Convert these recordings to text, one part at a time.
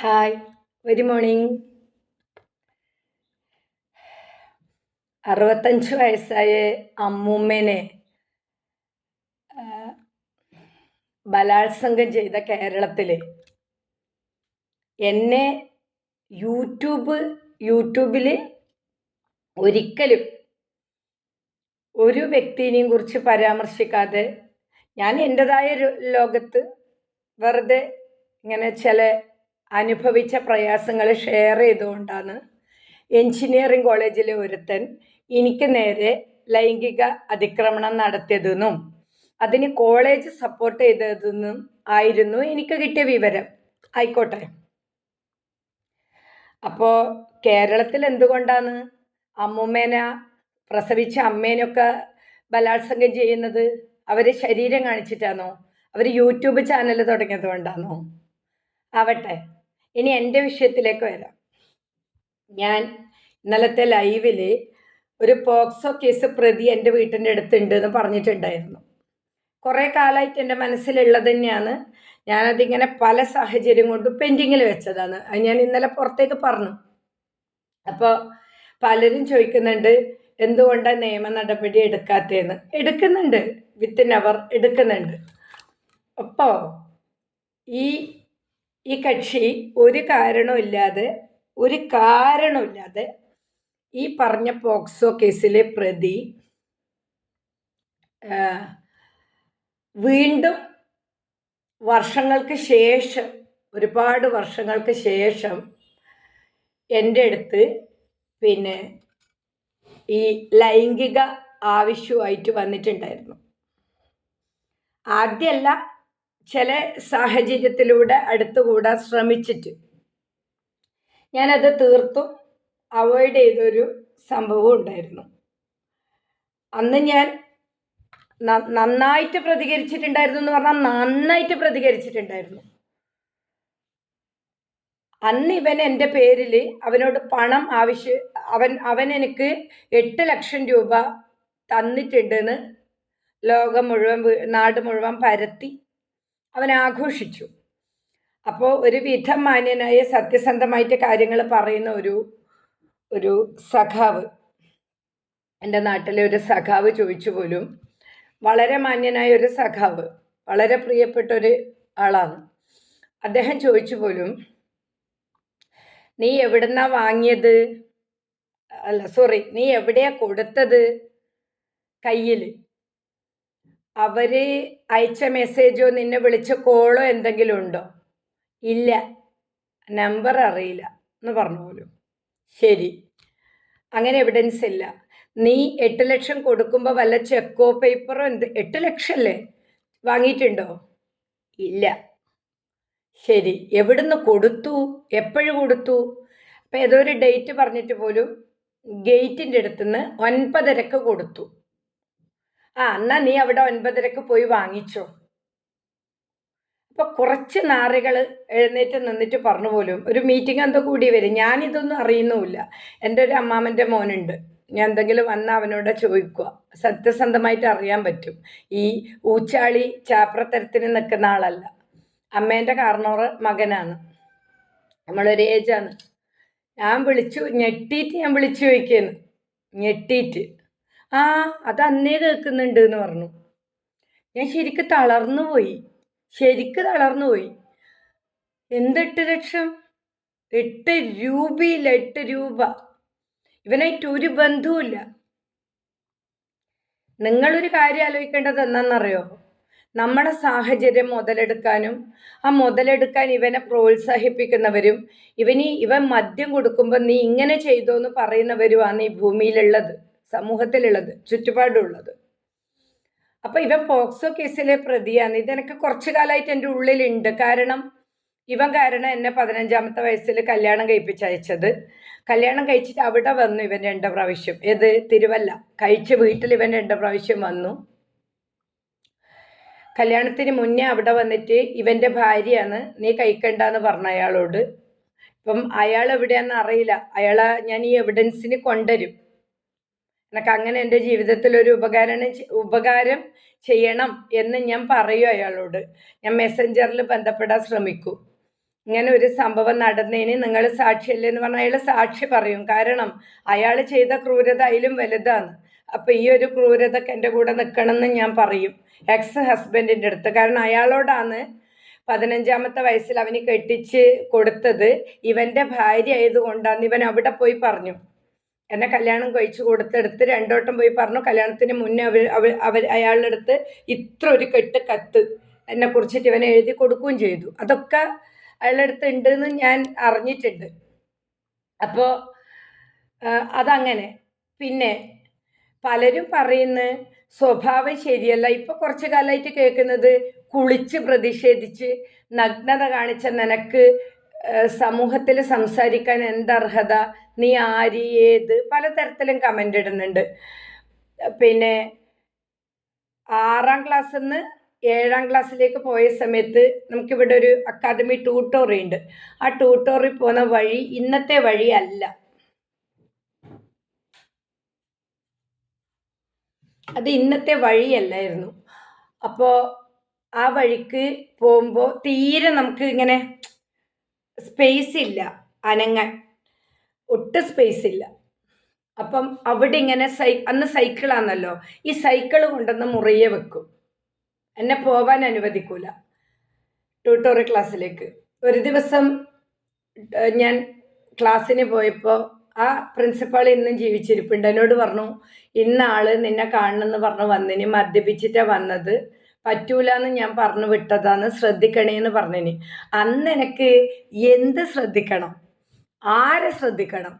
Hi good morning അറുപത്തഞ്ച് വയസ്സായ അമ്മൂമ്മേനെ ബലാത്സംഗം ചെയ്ത കേരളത്തിൽ എന്നെ യൂട്യൂബ് യൂട്യൂബിൽ ഒരിക്കലും ഒരു വ്യക്തിനെയും കുറിച്ച് പരാമർശിക്കാതെ ഞാൻ എന്റെതായ ലോകത്ത് വെറുതെ ഇങ്ങനെ ചില അനുഭവിച്ച പ്രയാസങ്ങൾ ഷെയർ ചെയ്തുകൊണ്ടാണ് എഞ്ചിനീയറിംഗ് കോളേജിലെ ഒരുത്തൻ എനിക്ക് നേരെ ലൈംഗിക അതിക്രമണം നടത്തിയതെന്നും അതിന് കോളേജ് സപ്പോർട്ട് ചെയ്തതെന്നും ആയിരുന്നു എനിക്ക് കിട്ടിയ വിവരം. ആയിക്കോട്ടെ. അപ്പോൾ കേരളത്തിൽ എന്തുകൊണ്ടാണ് അമ്മൂമ്മേന പ്രസവിച്ച അമ്മേനൊക്കെ ബലാത്സംഗം ചെയ്യുന്നത്? അവരെ ശരീരം കാണിച്ചിട്ടാണോ? അവർ യൂട്യൂബ് ചാനൽ തുടങ്ങിയത് കൊണ്ടാണോ? ആവട്ടെ. ഇനി എന്റെ വിഷയത്തിലേക്ക് വരാം. ഞാൻ ഇന്നലത്തെ ലൈവിൽ ഒരു പോക്സോ കേസ് പ്രതി എന്റെ വീട്ടിന്റെ അടുത്തുണ്ട് എന്ന് പറഞ്ഞിട്ടുണ്ടായിരുന്നു. കുറേ കാലമായിട്ട് എന്റെ മനസ്സിലുള്ളത് തന്നെയാണ്. ഞാനതിങ്ങനെ പല സാഹചര്യം കൊണ്ട് പെൻഡിങ്ങിൽ വെച്ചതാണ്. അത് ഞാൻ ഇന്നലെ പുറത്തേക്ക് പറഞ്ഞു. അപ്പോൾ പലരും ചോദിക്കുന്നുണ്ട് എന്തുകൊണ്ടാണ് നിയമ നടപടി എടുക്കാത്തതെന്ന്? എടുക്കുന്നുണ്ട്. വിത്തിൻ അവർ എടുക്കുന്നുണ്ട്. അപ്പോൾ ഈ ഈ കക്ഷി ഒരു കാരണമില്ലാതെ ഒരു കാരണമില്ലാതെ ഈ പറഞ്ഞ പോക്സോ കേസിലെ പ്രതി വീണ്ടും വർഷങ്ങൾക്ക് ശേഷം ഒരുപാട് വർഷങ്ങൾക്ക് ശേഷം എന്റെ അടുത്ത് പിന്നെ ഈ ലൈംഗിക ആവശ്യമായിട്ട് വന്നിട്ടുണ്ടായിരുന്നു. ആദ്യമല്ല ചില സാഹചര്യത്തിലൂടെ അടുത്തുകൂടാൻ ശ്രമിച്ചിട്ട്. ഞാനത് തീർത്തും. അവോയ്ഡ് ചെയ്തൊരു സംഭവം ഉണ്ടായിരുന്നു. അന്ന് ഞാൻ നന്നായിട്ട് പ്രതികരിച്ചിട്ടുണ്ടായിരുന്നു എന്ന് പറഞ്ഞാൽ നന്നായിട്ട് പ്രതികരിച്ചിട്ടുണ്ടായിരുന്നു. അന്ന് ഇവൻ എന്റെ പേരിൽ അവനോട് പണം ആവശ്യ അവൻ അവൻ എനിക്ക് എട്ട് ലക്ഷം രൂപ തന്നിട്ടുണ്ടെന്ന് ലോകം മുഴുവൻ നാട് മുഴുവൻ പരത്തി. അവൻ ആഘോഷിച്ചു അപ്പോൾ ഒരു വിധം മാന്യനായ സത്യസന്ധമായിട്ട് കാര്യങ്ങൾ പറയുന്ന ഒരു ഒരു സഖാവ് എന്റെ നാട്ടിലെ ഒരു സഖാവ് ചോദിച്ചു പോലും വളരെ മാന്യനായ ഒരു സഖാവ് വളരെ പ്രിയപ്പെട്ട ഒരു ആളാണ്. അദ്ദേഹം ചോദിച്ചു പോലും നീ എവിടുന്നാ വാങ്ങിയത്? അല്ല സോറി നീ എവിടെയാ കൊടുത്തത്? കയ്യിൽ അവർ അയച്ച മെസ്സേജോ നിന്നെ വിളിച്ച കോളോ എന്തെങ്കിലും ഉണ്ടോ? ഇല്ല. നമ്പർ അറിയില്ല എന്ന് പറഞ്ഞു പോലും. ശരി. അങ്ങനെ എവിഡൻസ് ഇല്ല. നീ എട്ട് ലക്ഷം കൊടുക്കുമ്പോൾ വല്ല ചെക്കോ പേപ്പറോ എന്ത് എട്ട് ലക്ഷം അല്ലേ? വാങ്ങിയിട്ടുണ്ടോ? ഇല്ല. ശരി. എവിടുന്ന് കൊടുത്തു? എപ്പോഴും കൊടുത്തു? അപ്പം ഏതോ ഒരു ഡേറ്റ് പറഞ്ഞിട്ട് പോലും ഗേറ്റിന്റെ അടുത്തുനിന്ന് ഒൻപതരക്ക് കൊടുത്തു. ആ എന്നാ നീ അവിടെ ഒൻപതരക്ക് പോയി വാങ്ങിച്ചോ. അപ്പൊ കുറച്ച് നാറികൾ എഴുന്നേറ്റ് നിന്നിട്ട് പറഞ്ഞു പോലും ഒരു മീറ്റിംഗ് എന്തോ കൂടി വരും. ഞാനിതൊന്നും അറിയുന്നുമില്ല. എന്റെ ഒരു അമ്മാമന്റെ മോനുണ്ട്. ഞാൻ എന്തെങ്കിലും വന്ന് അവനോട് ചോദിക്കുക. സത്യസന്ധമായിട്ട് അറിയാൻ പറ്റും. ഈ ഊച്ചാളി ചാപ്രത്തരത്തിന് നിൽക്കുന്ന ആളല്ല. അമ്മേന്റെ കാർണോറ് മകനാണ്. നമ്മളൊരു ഏജാണ്. ഞാൻ വിളിച്ചു ഞെട്ടിയിട്ട് ഞാൻ വിളിച്ചു ചോദിക്കുന്നു ഞെട്ടിയിട്ട്. ആ അത് അന്നേ കേൾക്കുന്നുണ്ട് എന്ന് പറഞ്ഞു. ഞാൻ ശരിക്ക് തളർന്നു പോയി. ശരിക്ക് തളർന്നു പോയി. എന്തെട്ട് ലക്ഷം? എട്ട് രൂപയില്ല എട്ട് രൂപ. ഇവനായിട്ട് ഒരു ബന്ധവുമില്ല. നിങ്ങളൊരു കാര്യം ആലോചിക്കേണ്ടത് എന്താണെന്നറിയോ? നമ്മുടെ സാഹചര്യം മുതലെടുക്കാനും ആ മുതലെടുക്കാൻ ഇവനെ പ്രോത്സാഹിപ്പിക്കുന്നവരും ഇവന് ഇവൻ മദ്യം കൊടുക്കുമ്പോൾ നീ ഇങ്ങനെ ചെയ്തോ എന്ന് പറയുന്നവരുമാണ് ഈ ഭൂമിയിലുള്ളത്. സമൂഹത്തിലുള്ളത് ചുറ്റുപാടുള്ളത്. അപ്പൊ ഇവൻ പോക്സോ കേസിലെ പ്രതിയാണ്. ഇതെനിക്ക് കുറച്ചു കാലമായിട്ട് എന്റെ ഉള്ളിലുണ്ട്. കാരണം ഇവൻ കാരണം എന്നെ പതിനഞ്ചാമത്തെ വയസ്സിൽ കല്യാണം കഴിപ്പിച്ചയച്ചത്. കല്യാണം കഴിച്ചിട്ട് അവിടെ വന്നു ഇവൻ രണ്ട് പ്രാവശ്യം. ഏത്? തിരുവല്ല. കഴിച്ച വീട്ടിൽ ഇവൻ രണ്ട് പ്രാവശ്യം വന്നു. കല്യാണത്തിന് മുന്നേ അവിടെ വന്നിട്ട് ഇവന്റെ ഭാര്യയാണ് നീ കഴിക്കണ്ടെന്ന് പറഞ്ഞ അയാളോട്. ഇപ്പം അയാൾ എവിടെയാണെന്ന് അറിയില്ല. അയാളെ ഞാൻ ഈ എവിഡൻസിന് കൊണ്ടുവരും. എനിക്ക് അങ്ങനെ എന്റെ ജീവിതത്തിൽ ഒരു ഉപകാരം ഉപകാരം ചെയ്യണം എന്ന് ഞാൻ പറയും അയാളോട്. ഞാൻ മെസ്സഞ്ചറിൽ ബന്ധപ്പെടാൻ ശ്രമിക്കൂ. ഇങ്ങനെ ഒരു സംഭവം നടന്നതിന് നിങ്ങൾ സാക്ഷിയല്ലേ എന്ന് പറഞ്ഞാൽ അയാൾ സാക്ഷി പറയും. കാരണം അയാൾ ചെയ്ത ക്രൂരത അതിലും വലുതാണ്. അപ്പം ഈ ഒരു ക്രൂരതക്ക് എന്റെ കൂടെ നിൽക്കണമെന്ന് ഞാൻ പറയും. എക്സ് ഹസ്ബൻഡിന്റെ അടുത്ത്. കാരണം അയാളോടാണ് പതിനഞ്ചാമത്തെ വയസ്സിൽ അവന് കെട്ടിച്ച് കൊടുത്തത്. ഇവന്റെ ഭാര്യ ആയതുകൊണ്ടാണ് ഇവൻ അവിടെ പോയി പറഞ്ഞു. എന്നെ കല്യാണം കഴിച്ചു കൊടുത്തെടുത്ത് രണ്ടോട്ടം പോയി പറഞ്ഞു കല്യാണത്തിന് മുന്നേ അവർ അവർ അവർ അയാളുടെ അടുത്ത് ഇത്ര ഒരു കെട്ട് കത്ത് എന്നെ കുറിച്ചിട്ട് ഇവനെ എഴുതി കൊടുക്കുകയും ചെയ്തു. അതൊക്കെ അയാളുടെ അടുത്ത് ഉണ്ടെന്ന് ഞാൻ അറിഞ്ഞിട്ടുണ്ട്. അപ്പോൾ അതങ്ങനെ. പിന്നെ പലരും പറയുന്ന സ്വഭാവം ശരിയല്ല. ഇപ്പൊ കുറച്ച് കാലമായിട്ട് കേൾക്കുന്നത് കുളിച്ച് പ്രതിഷേധിച്ച് നഗ്നത കാണിച്ച നിനക്ക് സമൂഹത്തിൽ സംസാരിക്കാൻ എന്തർഹത നീ ആര് ഏത് പലതരത്തിലും കമന്റ് ഇടുന്നുണ്ട്. പിന്നെ ആറാം ക്ലാസ്സിൽ നിന്ന് ഏഴാം ക്ലാസ്സിലേക്ക് പോയ സമയത്ത് നമുക്കിവിടെ ഒരു അക്കാദമി ട്യൂട്ടോറി ഉണ്ട്. ആ ട്യൂട്ടോറി പോകുന്ന വഴി ഇന്നത്തെ വഴിയല്ല അത് ഇന്നത്തെ വഴിയല്ലായിരുന്നു അപ്പോൾ ആ വഴിക്ക് പോകുമ്പോൾ തീരെ നമുക്ക് ഇങ്ങനെ സ്പേസ് ഇല്ല. അനങ്ങാൻ. ഒട്ടും സ്പേസ് ഇല്ല. അപ്പം അവിടെ ഇങ്ങനെ സൈ അന്ന് സൈക്കിളാണല്ലോ ഈ സൈക്കിൾ കൊണ്ടുവന്ന് മുറിയെ വെക്കും. എന്നെ പോവാൻ അനുവദിക്കൂല. ട്യൂട്ടോറിയൽ ക്ലാസ്സിലേക്ക് ഒരു ദിവസം ഞാൻ ക്ലാസ്സിന് പോയപ്പോൾ ആ പ്രിൻസിപ്പാൾ ഇന്നും ജീവിച്ചിരിപ്പുണ്ട്. എന്നോട് പറഞ്ഞു ഇന്ന ആൾ നിന്നെ കാണണമെന്ന് പറഞ്ഞു വന്നിന് മദ്യപിച്ചിട്ടാണ് വന്നത്. പറ്റൂല എന്ന് ഞാൻ പറഞ്ഞു വിട്ടതാണ് ശ്രദ്ധിക്കണേ എന്ന് പറഞ്ഞിന്. അന്ന് എനിക്ക് എന്ത് ശ്രദ്ധിക്കണം? ആരെ ശ്രദ്ധിക്കണം?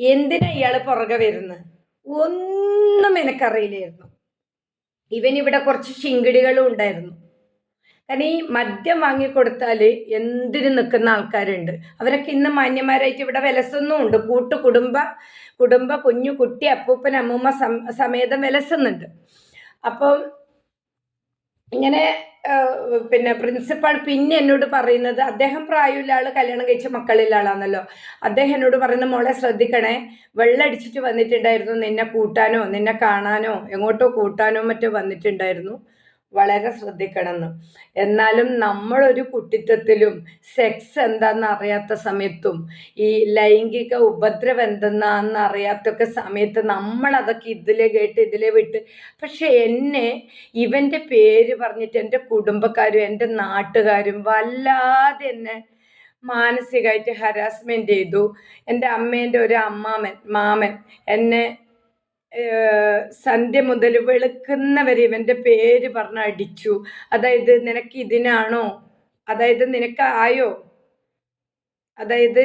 എന്തിനാ ഇയാൾ പുറകെ വരുന്നത് ഒന്നും എനിക്കറിയില്ലായിരുന്നു. ഇവിടെ കുറച്ച് ശിങ്കിടികളും ഉണ്ടായിരുന്നു. കാരണം ഈ മദ്യം വാങ്ങിക്കൊടുത്താൽ എന്തിന് നിൽക്കുന്ന ആൾക്കാരുണ്ട്? അവരൊക്കെ ഇന്ന് മാന്യന്മാരായിട്ട് ഇവിടെ വിലസുന്നുമുണ്ട് കൂട്ടു കുടുംബ കുടുംബ കുഞ്ഞു കുട്ടി അപ്പൂപ്പൻ അമ്മൂമ്മ സമേതം വിലസുന്നുണ്ട്. അപ്പം ഇങ്ങനെ പിന്നെ പ്രിൻസിപ്പാൾ പിന്നെ എന്നോട് പറയുന്നത് അദ്ദേഹം പ്രായമുള്ള ആൾ കല്യാണം കഴിച്ച മക്കളില്ല ആളാണല്ലോ. അദ്ദേഹം എന്നോട് പറയുന്ന മോളെ ശ്രദ്ധിക്കണേ. വെള്ളടിച്ചിട്ട് വന്നിട്ടുണ്ടായിരുന്നു. നിന്നെ കൂട്ടാനോ നിന്നെ കാണാനോ എങ്ങോട്ടോ കൂട്ടാനോ മറ്റോ വന്നിട്ടുണ്ടായിരുന്നു. വളരെ ശ്രദ്ധിക്കണമെന്ന്. എന്നാലും നമ്മളൊരു കുട്ടിത്വത്തിലും സെക്സ് എന്താണെന്ന് അറിയാത്ത സമയത്തും ഈ ലൈംഗിക ഉപദ്രവം എന്തെന്നാന്ന് അറിയാത്തൊക്കെ സമയത്ത് നമ്മളതൊക്കെ ഇതിലെ കേട്ട് ഇതിലെ വിട്ട് പക്ഷെ എന്നെ ഇവന്റെ പേര് പറഞ്ഞിട്ട് എന്റെ കുടുംബക്കാരും എന്റെ നാട്ടുകാരും വല്ലാതെ എന്നെ മാനസികമായിട്ട് ഹരാസ്മെന്റ് ചെയ്തു. എന്റെ അമ്മേന്റെ ഒരു അമ്മാമൻ മാമൻ എന്നെ സന്ധ്യ മുതൽ വെളുക്കുന്നവരെ ഇവന്റെ പേര് പറഞ്ഞ് അടിച്ചു. അതായത് നിനക്ക് ഇതിനാണോ? അതായത് നിനക്ക് ആയോ? അതായത്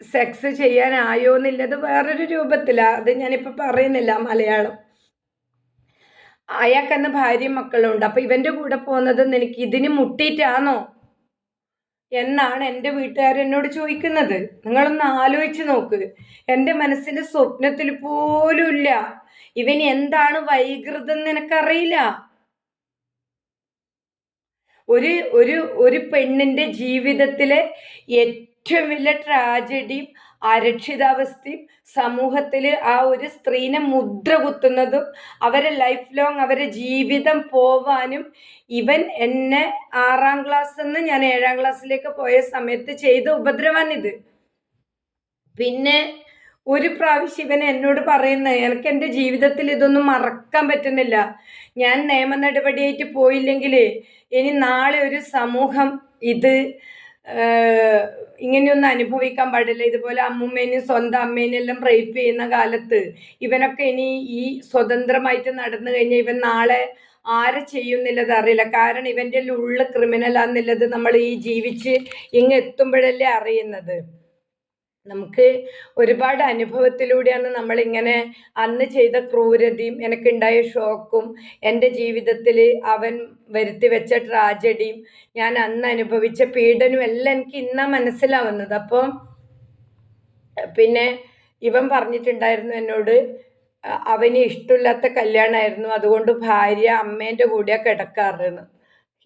സെക്സ് ചെയ്യാനായോ എന്നുള്ളത് വേറൊരു രൂപത്തിലാണ് അത് ഞാനിപ്പോൾ പറയുന്നില്ല മലയാളം. അയാൾക്കെന്ന് ഭാര്യയും മക്കളും ഉണ്ട് അപ്പം ഇവന്റെ കൂടെ പോകുന്നത് നിനക്ക് ഇതിന് മുട്ടിയിട്ടാണോ എന്നാണ് എന്റെ വീട്ടുകാരെന്നോട് ചോദിക്കുന്നത്. നിങ്ങളൊന്ന് ആലോചിച്ച് നോക്ക്. എന്റെ മനസ്സിന്റെ സ്വപ്നത്തിൽ പോലും ഇല്ല. ഇവൻ എന്താണ് വൈകൃതം നിനക്കറിയില്ല? ഒരു ഒരു ഒരു പെണ്ണിന്റെ ജീവിതത്തിലെ ഏറ്റവും വലിയ ട്രാജഡിയും അരക്ഷിതാവസ്ഥയും സമൂഹത്തിൽ ആ ഒരു സ്ത്രീനെ മുദ്ര കുത്തുന്നതും അവരെ ലൈഫ് ലോങ് അവരെ ജീവിതം പോവാനും ഇവൻ എന്നെ ആറാം ക്ലാസ് നിന്ന് ഞാൻ ഏഴാം ക്ലാസ്സിലേക്ക് പോയ സമയത്ത് ചെയ്ത ഉപദ്രവാണിത്. പിന്നെ ഒരു പ്രാവശ്യം ഇവൻ എന്നോട് പറയുന്നത് എനിക്ക് എന്റെ ജീവിതത്തിൽ ഇതൊന്നും മറക്കാൻ പറ്റുന്നില്ല. ഞാൻ നിയമ നടപടിയായിട്ട് പോയില്ലെങ്കിൽ ഇനി നാളെ ഒരു സമൂഹം ഇത് ഇങ്ങനെയൊന്നും അനുഭവിക്കാൻ പാടില്ല. ഇതുപോലെ അമ്മൂമ്മേനും സ്വന്തം അമ്മേനെയും എല്ലാം റേപ്പ് ചെയ്യുന്ന കാലത്ത് ഇവനൊക്കെ ഇനി ഈ സ്വതന്ത്രമായിട്ട് നടന്നു കഴിഞ്ഞാൽ ഇവൻ നാളെ ആരെ ചെയ്യുന്നില്ലത് അറിയില്ല. കാരണം ഇവന്റെ ഉള്ള ക്രിമിനലാന്നുള്ളത് നമ്മൾ ഈ ജീവിച്ച് ഇങ്ങെത്തുമ്പോഴല്ലേ അറിയുന്നത്. നമുക്ക് ഒരുപാട് അനുഭവത്തിലൂടെയാണ് നമ്മളിങ്ങനെ അന്ന് ചെയ്ത ക്രൂരതയും എനിക്കുണ്ടായ ഷോക്കും എന്റെ ജീവിതത്തിൽ അവൻ വരുത്തി വെച്ച ട്രാജഡിയും ഞാൻ അന്ന് അനുഭവിച്ച പീഡനവും എല്ലാം എനിക്ക് ഇന്നാ മനസ്സിലാവുന്നത്. അപ്പോൾ പിന്നെ ഇവൻ പറഞ്ഞിട്ടുണ്ടായിരുന്നു എന്നോട് അവന് ഇഷ്ടമില്ലാത്ത കല്യാണമായിരുന്നു അതുകൊണ്ട് ഭാര്യ അമ്മേന്റെ കൂടെയാണ് കിടക്കാറെന്ന്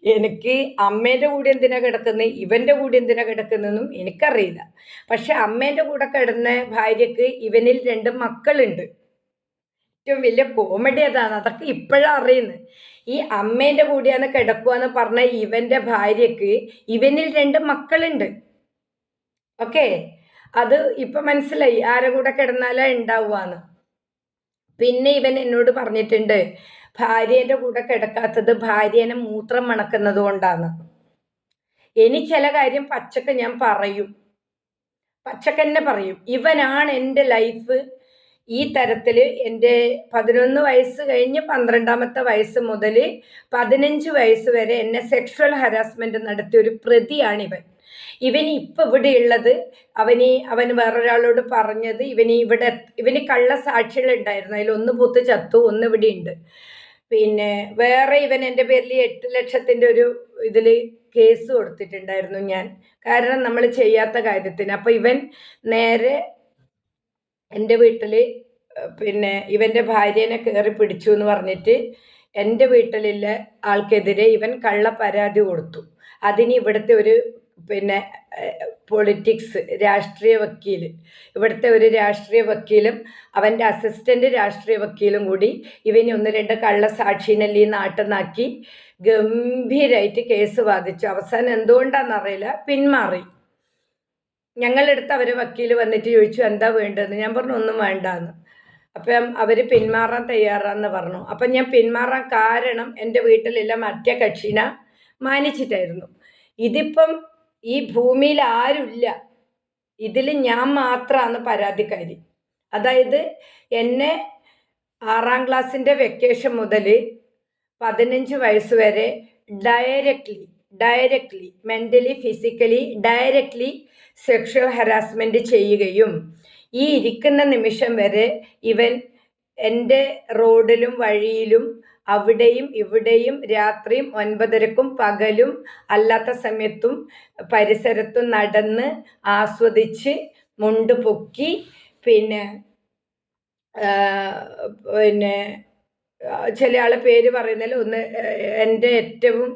എനിക്ക് അമ്മേന്റെ കൂടെ എന്തിനാ കിടക്കുന്നത് ഇവന്റെ കൂടെ എന്തിനാ കിടക്കുന്നതെന്നും എനിക്കറിയില്ല. പക്ഷെ അമ്മേന്റെ കൂടെ കിടന്ന ഭാര്യക്ക് ഇവനിൽ രണ്ട് മക്കളുണ്ട്. ഏറ്റവും വലിയ കോമഡി അതാണ്. അതൊക്കെ ഇപ്പോഴാണ് അറിയുന്നത് ഈ അമ്മേന്റെ കൂടെയാണ് കിടക്കുക എന്ന് പറഞ്ഞ ഇവന്റെ ഭാര്യക്ക് ഇവനിൽ രണ്ട് മക്കളുണ്ട്. ഓക്കെ? അത് ഇപ്പം മനസ്സിലായി. ആരെ കൂടെ കിടന്നാലാ ഉണ്ടാവുകയെന്ന് പിന്നെ ഇവൻ എന്നോട് പറഞ്ഞിട്ടുണ്ട് ഭാര്യേന്റെ കൂടെ കിടക്കാത്തത് ഭാര്യേനെ മൂത്രം മണക്കുന്നത് കൊണ്ടാണ്. ഇനി ചില കാര്യം പച്ചക്ക് ഞാൻ പറയും. പച്ചക്കന്നെ പറയും. ഇവനാണ് എന്റെ ലൈഫ്. ഈ തരത്തിൽ എന്റെ പതിനൊന്ന് വയസ്സ് കഴിഞ്ഞ് പന്ത്രണ്ടാമത്തെ വയസ്സ് മുതൽ പതിനഞ്ച് വയസ്സ് വരെ എന്നെ സെക്ഷൽ ഹരാസ്മെന്റ് നടത്തിയ ഒരു പ്രതിയാണ് ഇവൻ. ഇപ്പം ഇവിടെ ഉള്ളത് അവന് അവൻ വേറൊരാളോട് പറഞ്ഞത് ഇവന് ഇവിടെ ഇവന് കള്ള സാക്ഷികളുണ്ടായിരുന്നു അതിൽ ഒന്ന് പൂത്ത് ചത്തു ഒന്ന് ഇവിടെ ഉണ്ട് പിന്നെ വേറെ ഇവൻ എന്റെ പേരിൽ എട്ട് ലക്ഷത്തിന്റെ ഒരു ഇതിൽ കേസ് കൊടുത്തിട്ടുണ്ടായിരുന്നു ഞാൻ. കാരണം നമ്മൾ ചെയ്യാത്ത കാര്യത്തിന്. അപ്പം ഇവൻ നേരെ എന്റെ വീട്ടിൽ പിന്നെ ഇവന്റെ ഭാര്യേനെ കയറി പിടിച്ചു എന്ന് പറഞ്ഞിട്ട് എന്റെ വീട്ടിലുള്ള ആൾക്കെതിരെ ഇവൻ കള്ള പരാതി കൊടുത്തു. അതിന് ഇവിടുത്തെ ഒരു പിന്നെ പൊളിറ്റിക്സ് രാഷ്ട്രീയ വക്കീൽ ഇവിടുത്തെ ഒരു രാഷ്ട്രീയ വക്കീലും അവന്റെ അസിസ്റ്റന്റ് രാഷ്ട്രീയ വക്കീലും കൂടി ഇവനെ ഒന്ന് രണ്ട് കള്ളസാക്ഷീനല്ലി നാട്ടിൽ നിന്നാക്കി ഗംഭീരമായിട്ട് കേസ് വാദിച്ചു. അവസാനം എന്തുകൊണ്ടാണെന്നറിയില്ല പിന്മാറി. ഞങ്ങളെടുത്ത് അവർ വക്കീൽ വന്നിട്ട് ചോദിച്ചു എന്താ വേണ്ടതെന്ന് ഞാൻ പറഞ്ഞു ഒന്നും വേണ്ടാന്ന്. അപ്പം അവർ പിന്മാറാൻ തയ്യാറാന്ന് പറഞ്ഞു. അപ്പം ഞാൻ പിന്മാറാൻ കാരണം എന്റെ വീട്ടിലുള്ള മറ്റേ കക്ഷിനെ മാനിച്ചിട്ടായിരുന്നു. ഇതിപ്പം ഈ ഭൂമിയിൽ ആരുമില്ല. ഇതിൽ ഞാൻ മാത്രമാണ് പരാതിക്കാരി അതായത് എന്നെ ആറാം ക്ലാസ്സിന്റെ വെക്കേഷൻ മുതൽ പതിനഞ്ച് വയസ്സ് വരെ directly directly mentally physically directly sexual harassment ചെയ്യുകയും ഈ ഇരിക്കുന്ന നിമിഷം വരെ ഇവൻ എന്റെ റോഡിലും വഴിയിലും അവിടെയും ഇവിടെയും രാത്രിയും ഒൻപതരക്കും പകലും അല്ലാത്ത സമയത്തും പരിസരത്തും നടന്ന് ആസ്വദിച്ച് മുണ്ട് പൊക്കി പിന്നെ പിന്നെ ചില ആളെ പേര് പറയുന്നതിൽ ഒന്ന് എന്റെ ഏറ്റവും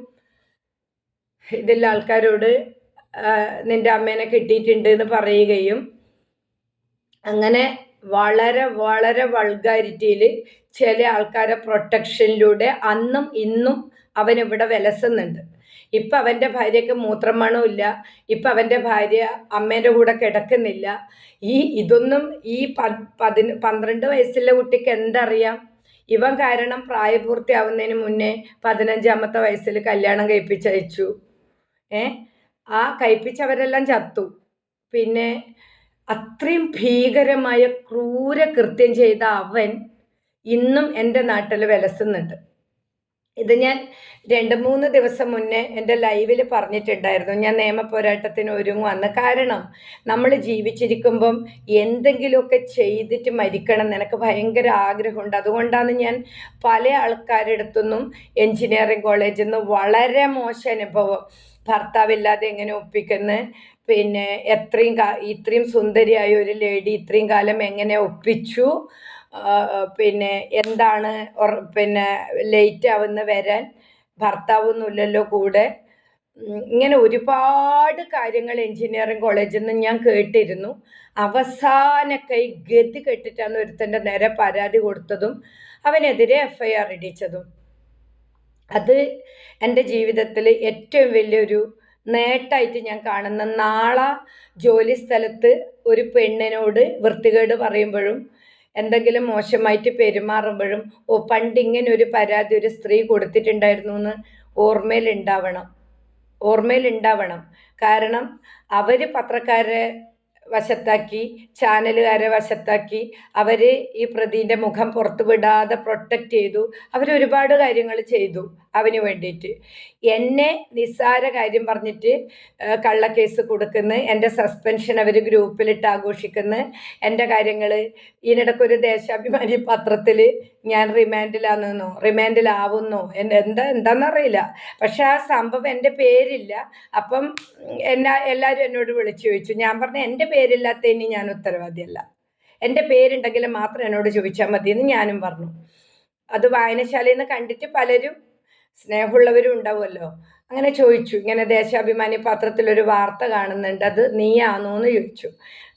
ഇതിലുള്ള ആൾക്കാരോട് നിന്റെ അമ്മേനെ കിട്ടിയിട്ടുണ്ട് എന്ന് പറയുകയും അങ്ങനെ വളരെ വളരെ വൾഗാരിറ്റിയിൽ ചില ആൾക്കാരെ പ്രൊട്ടക്ഷനിലൂടെ അന്നും ഇന്നും അവൻ ഇവിടെ വിലസുന്നുണ്ട്. ഇപ്പം അവന്റെ ഭാര്യയ്ക്ക് മൂത്രമണമില്ല ഇപ്പം അവന്റെ ഭാര്യ അമ്മേന്റെ കൂടെ കിടക്കുന്നില്ല. ഈ ഇതൊന്നും ഈ പതിന് പന്ത്രണ്ട് വയസ്സുള്ള കുട്ടിക്ക് എന്തറിയാം? ഇവൻ കാരണം പ്രായപൂർത്തിയാവുന്നതിന് മുന്നേ പതിനഞ്ചാമത്തെ വയസ്സിൽ കല്യാണം കഴിപ്പിച്ചയച്ചു. ഏ? ആ കഴിപ്പിച്ചവരെല്ലാം ചത്തു. പിന്നെ അത്രയും ഭീകരമായ ക്രൂര കൃത്യം ചെയ്ത അവൻ ഇന്നും എന്റെ നാട്ടിൽ വിലസുന്നുണ്ട്. ഇത് ഞാൻ രണ്ട് മൂന്ന് ദിവസം മുന്നേ എന്റെ ലൈവിൽ പറഞ്ഞിട്ടുണ്ടായിരുന്നു. ഞാൻ നിയമ പോരാട്ടത്തിന് ഒരുങ്ങുവന്ന്. കാരണം നമ്മൾ ജീവിച്ചിരിക്കുമ്പം എന്തെങ്കിലുമൊക്കെ ചെയ്തിട്ട് മരിക്കണം നിനക്ക് ഭയങ്കര ആഗ്രഹമുണ്ട്. അതുകൊണ്ടാണ് ഞാൻ പല ആൾക്കാരുടെ അടുത്തുനിന്നും എൻജിനീയറിംഗ് കോളേജിൽ നിന്ന് വളരെ മോശം അനുഭവം. ഭർത്താവില്ലാതെ എങ്ങനെ ഒപ്പിക്കുന്നു? പിന്നെ എത്രയും കാ ഇത്രയും സുന്ദരിയായ ഒരു ലേഡി ഇത്രയും കാലം എങ്ങനെ ഒപ്പിച്ചു? പിന്നെ എന്താണ് പിന്നെ ലേറ്റ് ആവുന്ന വരാൻ? ഭർത്താവൊന്നുമില്ലല്ലോ കൂടെ. ഇങ്ങനെ ഒരുപാട് കാര്യങ്ങൾ എൻജിനീയറിങ് കോളേജിൽ നിന്ന് ഞാൻ കേട്ടിരുന്നു. അവസാന കൈ ഗതി കെട്ടിട്ടാണ് ഒരുത്തന്റെ നേരെ പരാതി കൊടുത്തതും അവനെതിരെ എഫ് ഐ ആർ ഇടിച്ചതും. അത് എന്റെ ജീവിതത്തിൽ ഏറ്റവും വലിയൊരു നേട്ടമായിട്ട് ഞാൻ കാണുന്ന നാളെ ജോലി സ്ഥലത്ത് ഒരു പെണ്ണിനോട് വൃത്തികേട് പറയുമ്പോഴും എന്തെങ്കിലും മോശമായിട്ട് പെരുമാറുമ്പോഴും ഓ പണ്ട് ഇങ്ങനെ ഒരു പരാതി ഒരു സ്ത്രീ കൊടുത്തിട്ടുണ്ടായിരുന്നു എന്ന് ഓർമ്മയിലുണ്ടാവണം. ഓർമ്മയിലുണ്ടാവണം. കാരണം അവർ പത്രക്കാരെ വശത്താക്കി ചാനലുകാരെ വശത്താക്കി അവർ ഈ പ്രതിന്റെ മുഖം പുറത്തു വിടാതെ പ്രൊട്ടക്റ്റ് ചെയ്തു. അവർ ഒരുപാട് കാര്യങ്ങൾ ചെയ്തു അവന് വേണ്ടിയിട്ട്. എന്നെ നിസ്സാര കാര്യം പറഞ്ഞിട്ട് കള്ളക്കേസ് കൊടുക്കുന്നു എന്റെ സസ്പെൻഷൻ അവർ ഗ്രൂപ്പിലിട്ട് ആഘോഷിക്കുന്നു. എന്റെ കാര്യങ്ങൾ ഇതിനിടയ്ക്കൊരു ദേശാഭിമാനി പത്രത്തിൽ ഞാൻ റിമാൻഡിലാണെന്നോ റിമാൻഡിലാവുന്നോ എന്റെ എന്താ എന്താണെന്നറിയില്ല പക്ഷേ ആ സംഭവം എന്റെ പേരില്ല. അപ്പം എന്നാ എല്ലാവരും എന്നോട് വിളിച്ചു ചോദിച്ചു. ഞാൻ പറഞ്ഞു എന്റെ പേരില്ലാത്തതിന് ഞാൻ ഉത്തരവാദിയല്ല. എന്റെ പേരുണ്ടെങ്കിൽ മാത്രം എന്നോട് ചോദിച്ചാൽ മതി എന്ന് ഞാനും പറഞ്ഞു. അത് വായനശാലയിൽ നിന്ന് കണ്ടിട്ട് പലരും സ്നേഹമുള്ളവരും ഉണ്ടാവുമല്ലോ. അങ്ങനെ ചോദിച്ചു. ഇങ്ങനെ ദേശാഭിമാനി പത്രത്തിലൊരു വാർത്ത കാണുന്നുണ്ട്. അത് നീയാണോ എന്ന് ചോദിച്ചു.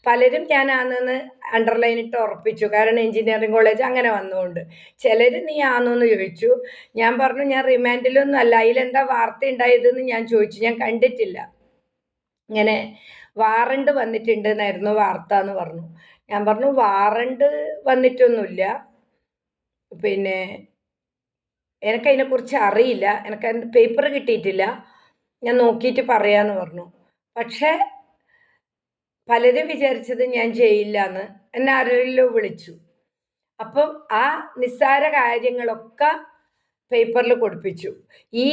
പലരും ഞാനാണെന്ന് അണ്ടർലൈൻ ഇട്ട് ഉറപ്പിച്ചു. കാരണം എഞ്ചിനീയറിംഗ് കോളേജ് അങ്ങനെ വന്നുകൊണ്ട്. ചിലർ നീ ആണോ എന്ന് ചോദിച്ചു. ഞാൻ പറഞ്ഞു ഞാൻ റിമാൻഡിലൊന്നും അല്ല. അതിലെന്താ വാർത്ത ഉണ്ടായതെന്ന് ഞാൻ ചോദിച്ചു. ഞാൻ കണ്ടിട്ടില്ല. ഇങ്ങനെ വാറണ്ട് വന്നിട്ടുണ്ട് എന്നായിരുന്നു വാർത്ത എന്ന് പറഞ്ഞു. ഞാൻ പറഞ്ഞു വാറണ്ട് വന്നിട്ടൊന്നുമില്ല. പിന്നെ എനിക്കതിനെക്കുറിച്ച് അറിയില്ല. എനിക്ക് പേപ്പർ കിട്ടിയിട്ടില്ല. ഞാൻ നോക്കിയിട്ട് പറയാമെന്ന് പറഞ്ഞു. പക്ഷേ പലരും വിചാരിച്ചത് ഞാൻ ചെയ്യില്ല എന്ന് എന്നെ ആരെല്ലോ വിളിച്ചു. അപ്പം ആ നിസ്സാര കാര്യങ്ങളൊക്കെ പേപ്പറിൽ കൊടുപ്പിച്ചു. ഈ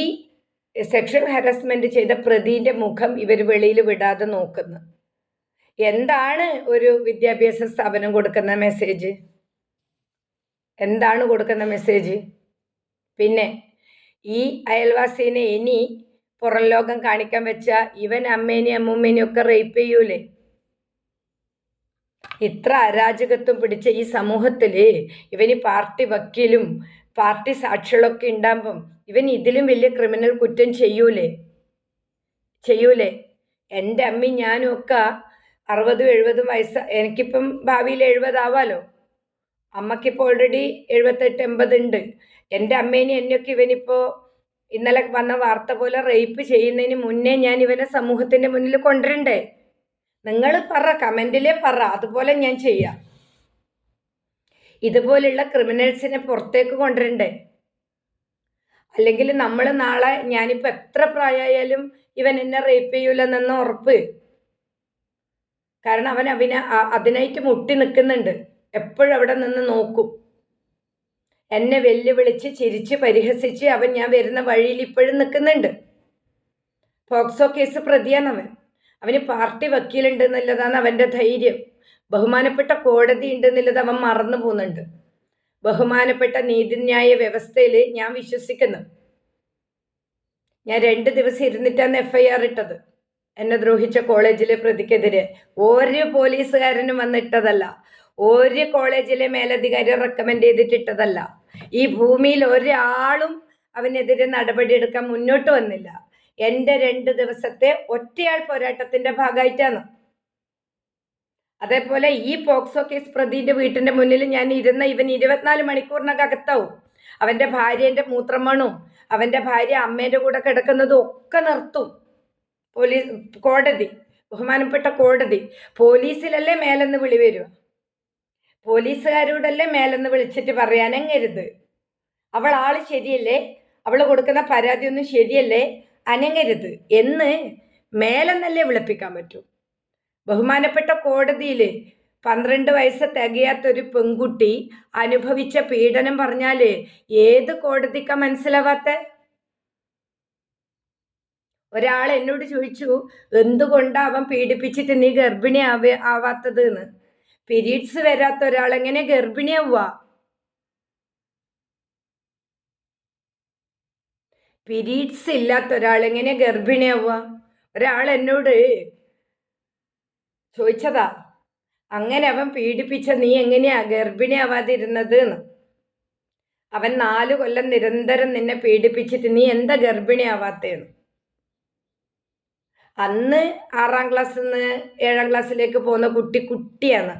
സെക്ഷൽ ഹാരസ്മെന്റ് ചെയ്ത പ്രതിന്റെ മുഖം ഇവർ വെളിയിൽ വിടാതെ നോക്കുന്നു. എന്താണ് ഒരു വിദ്യാഭ്യാസ സ്ഥാപനം കൊടുക്കുന്ന മെസ്സേജ് എന്താണ് കൊടുക്കുന്ന മെസ്സേജ് പിന്നെ ഈ അയൽവാസീനെ ഇനി പുറം ലോകം കാണിക്കാൻ വെച്ച ഇവൻ അമ്മേനെയും അമ്മൂമ്മേനെയും ഒക്കെ റേപ്പ് ചെയ്യൂലേ? ഇത്ര അരാജകത്വം പിടിച്ച ഈ സമൂഹത്തിൽ ഇവന് പാർട്ടി വക്കീലും പാർട്ടി സാക്ഷികളൊക്കെ ഉണ്ടാകുമ്പം ഇവൻ ഇതിലും വലിയ ക്രിമിനൽ കുറ്റം ചെയ്യൂലേ? ചെയ്യൂലേ? എന്റെ അമ്മയും ഞാനും ഒക്കെ അറുപതും എഴുപതും വയസ്സ് എനിക്കിപ്പം ഭാവിയിൽ എഴുപതാവാലോ? അമ്മക്കിപ്പോൾ ഓൾറെഡി എഴുപത്തെട്ട് എൺപത് ഉണ്ട് എന്റെ അമ്മേനെ എന്നെയൊക്കെ ഇവനിപ്പോൾ ഇന്നലെ വന്ന വാർത്ത പോലെ റേപ്പ് ചെയ്യുന്നതിന് മുന്നേ ഞാൻ ഇവനെ സമൂഹത്തിന്റെ മുന്നിൽ കൊണ്ടുവരണ്ടേ? നിങ്ങൾ പറ കമന്റിലേ പറ അതുപോലെ ഞാൻ ചെയ്യാം. ഇതുപോലുള്ള ക്രിമിനൽസിനെ പുറത്തേക്ക് കൊണ്ടുവരണ്ടേ? അല്ലെങ്കിൽ നമ്മൾ നാളെ ഞാനിപ്പോൾ എത്ര പ്രായമായാലും ഇവൻ എന്നെ റേപ്പ് ചെയ്യൂലെന്ന ഉറപ്പ്. കാരണം അവൻ അവനെ അതിനായിട്ട് മുട്ടി നിൽക്കുന്നുണ്ട് എപ്പോഴും അവിടെ നിന്ന് നോക്കും. എന്നെ വെല്ലുവിളിച്ച് ചിരിച്ച് പരിഹസിച്ച് അവൻ ഞാൻ വരുന്ന വഴിയിൽ ഇപ്പോഴും നിൽക്കുന്നുണ്ട് പോക്സോ കേസ് പ്രതിയാണ് അവൻ. അവന് പാർട്ടി വക്കീലുണ്ട് എന്നുള്ളതാണ് അവന്റെ ധൈര്യം. ബഹുമാനപ്പെട്ട കോടതി ഉണ്ട് എന്നുള്ളത് അവൻ മറന്നു പോകുന്നുണ്ട്. ബഹുമാനപ്പെട്ട നീതിന്യായ വ്യവസ്ഥയിൽ ഞാൻ വിശ്വസിക്കുന്നു. ഞാൻ രണ്ട് ദിവസം ഇരുന്നിട്ടാണ് എഫ് ഐ ആർ ഇട്ടത്. എന്നെ ദ്രോഹിച്ച കോളേജിലെ പ്രതിക്കെതിരെ. ഒരു പോലീസുകാരനും വന്നിട്ടതല്ല. ഒരു കോളേജിലെ മേലധികാരി റെക്കമെൻഡ് ചെയ്തിട്ടിട്ടതല്ല ഈ ഭൂമിയിൽ ഒരാളും അവനെതിരെ നടപടിയെടുക്കാൻ മുന്നോട്ട് വന്നില്ല. എന്റെ രണ്ട് ദിവസത്തെ ഒറ്റയാൾ പോരാട്ടത്തിന്റെ ഭാഗമായിട്ടാണ്. അതേപോലെ ഈ പോക്സോ കേസ് പ്രതിന്റെ വീട്ടിന്റെ മുന്നിൽ ഞാൻ ഇരുന്ന ഇവൻ ഇരുപത്തിനാല് മണിക്കൂറിനകത്താവും അവന്റെ ഭാര്യന്റെ മൂത്രമണും അവന്റെ ഭാര്യ അമ്മേന്റെ കൂടെ കിടക്കുന്നതും ഒക്കെ നിർത്തും. പോലീസ് കോടതി ബഹുമാനപ്പെട്ട കോടതി പോലീസിലല്ലേ മേലെന്ന് വിളി വരും പോലീസുകാരോടല്ലേ മേലെന്ന് വിളിച്ചിട്ട് പറയാനങ്ങരുത്? അവൾ ആൾ ശരിയല്ലേ? അവൾ കൊടുക്കുന്ന പരാതി ഒന്നും ശരിയല്ലേ? അനങ്ങരുത് എന്ന് മേലെന്നല്ലേ വിളിപ്പിക്കാൻ പറ്റൂ. ബഹുമാനപ്പെട്ട കോടതിയിൽ പന്ത്രണ്ട് വയസ്സ് തികയാത്തൊരു പെൺകുട്ടി അനുഭവിച്ച പീഡനം പറഞ്ഞാൽ ഏത് കോടതിക്ക മനസ്സിലാവാത്ത? ഒരാൾ എന്നോട് ചോദിച്ചു എന്തുകൊണ്ടാണ് അവൻ പീഡിപ്പിച്ചിട്ട് നീ ഗർഭിണി ആവ ആവാത്തത് എന്ന് പീരീഡ്സ് വരാത്ത ഒരാൾ എങ്ങനെ ഗർഭിണിയാവുക പീരീഡ്സ് ഇല്ലാത്ത ഒരാൾ എങ്ങനെ ഗർഭിണിയാവുക ഒരാൾ എന്നോട് ചോദിച്ചതാ അങ്ങനെ അവൻ പീഡിപ്പിച്ച നീ എങ്ങനെയാ ഗർഭിണിയാവാതിരുന്നത് എന്ന് അവൻ നാല് കൊല്ലം നിരന്തരം നിന്നെ പീഡിപ്പിച്ചിട്ട് നീ എന്താ ഗർഭിണിയാവാത്തേന്ന്? അന്ന് ആറാം ക്ലാസ്സിൽ നിന്ന് ഏഴാം ക്ലാസ്സിലേക്ക് പോകുന്ന കുട്ടി കുട്ടിയാണ്.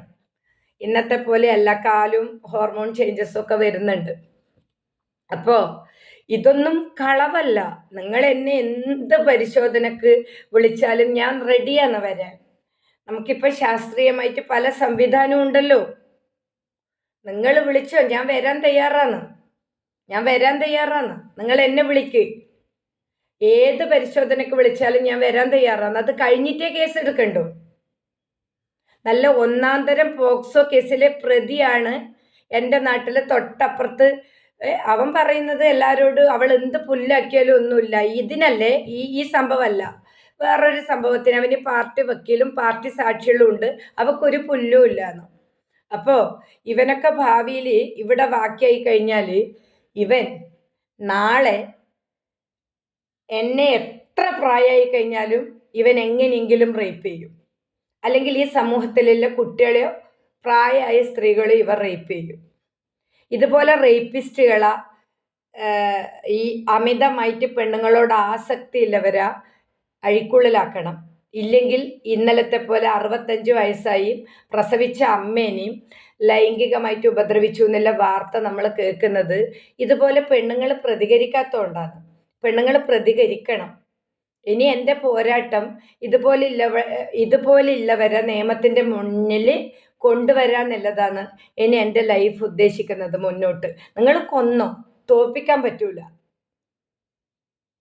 ഇന്നത്തെ പോലെ എല്ലാ കാലും ഹോർമോൺ ചേഞ്ചസും ഒക്കെ വരുന്നുണ്ട്. അപ്പോൾ ഇതൊന്നും കളവല്ല. നിങ്ങൾ എന്നെ എന്ത് പരിശോധനക്ക് വിളിച്ചാലും ഞാൻ റെഡിയാണ് വരാൻ. നമുക്കിപ്പോൾ ശാസ്ത്രീയമായിട്ട് പല സംവിധാനവും ഉണ്ടല്ലോ. നിങ്ങൾ വിളിച്ചോ ഞാൻ വരാൻ തയ്യാറാണ്. ഞാൻ വരാൻ തയ്യാറാണ്. നിങ്ങൾ എന്നെ വിളിക്ക്. ഏത് പരിശോധനയ്ക്ക് വിളിച്ചാലും ഞാൻ വരാൻ തയ്യാറാണ്. അത് കഴിഞ്ഞിട്ടേ കേസ് എടുക്കണ്ടോ? നല്ല ഒന്നാം തരം പോക്സോ കേസിലെ പ്രതിയാണ് എന്റെ നാട്ടിൽ തൊട്ടപ്പുറത്ത്. അവൻ പറയുന്നത് എല്ലാവരോടും അവൾ എന്ത് പുല്ലാക്കിയാലും ഒന്നുമില്ല. ഇതിനല്ലേ ഈ ഈ സംഭവമല്ല. വേറൊരു സംഭവത്തിന് അവന് പാർട്ടി വക്കീലും പാർട്ടി സാക്ഷികളും ഉണ്ട്. അവക്കൊരു പുല്ലും ഇല്ലാന്ന്. അപ്പോൾ ഇവനൊക്കെ ഭാവിയിൽ ഇവിടെ വാക്കിയായി കഴിഞ്ഞാൽ ഇവൻ നാളെ എന്നെ എത്ര പ്രായമായി കഴിഞ്ഞാലും ഇവൻ എങ്ങനെയെങ്കിലും റേപ്പ് ചെയ്യും. അല്ലെങ്കിൽ ഈ സമൂഹത്തിലുള്ള കുട്ടികളെയോ പ്രായമായ സ്ത്രീകളെയോ ഇവർ റേപ്പ് ചെയ്യും. ഇതുപോലെ റേപ്പിസ്റ്റുകളാ ഈ അമിതമായിട്ട് പെണ്ണുങ്ങളോട് ആസക്തി ഉള്ളവരെ അഴിക്കുള്ളിലാക്കണം. ഇല്ലെങ്കിൽ ഇന്നലത്തെ പോലെ അറുപത്തഞ്ച് വയസ്സായി പ്രസവിച്ച അമ്മേനെയും ലൈംഗികമായിട്ട് ഉപദ്രവിച്ചു എന്നുള്ള വാർത്ത നമ്മൾ കേൾക്കുന്നത് ഇതുപോലെ പെണ്ണുങ്ങൾ പ്രതികരിക്കാത്തതുകൊണ്ടാണ് പെണ്ണുങ്ങൾ പ്രതികരിക്കണം. ഇനി എന്റെ പോരാട്ടം ഇതുപോലുള്ളവ ഇതുപോലുള്ളവരെ നിയമത്തിന്റെ മുന്നിൽ കൊണ്ടുവരാന്നുള്ളതാണ് ഇനി എന്റെ ലൈഫ് ഉദ്ദേശിക്കുന്നത് മുന്നോട്ട്. നിങ്ങൾ കൊന്നോ തോൽപ്പിക്കാൻ പറ്റൂല.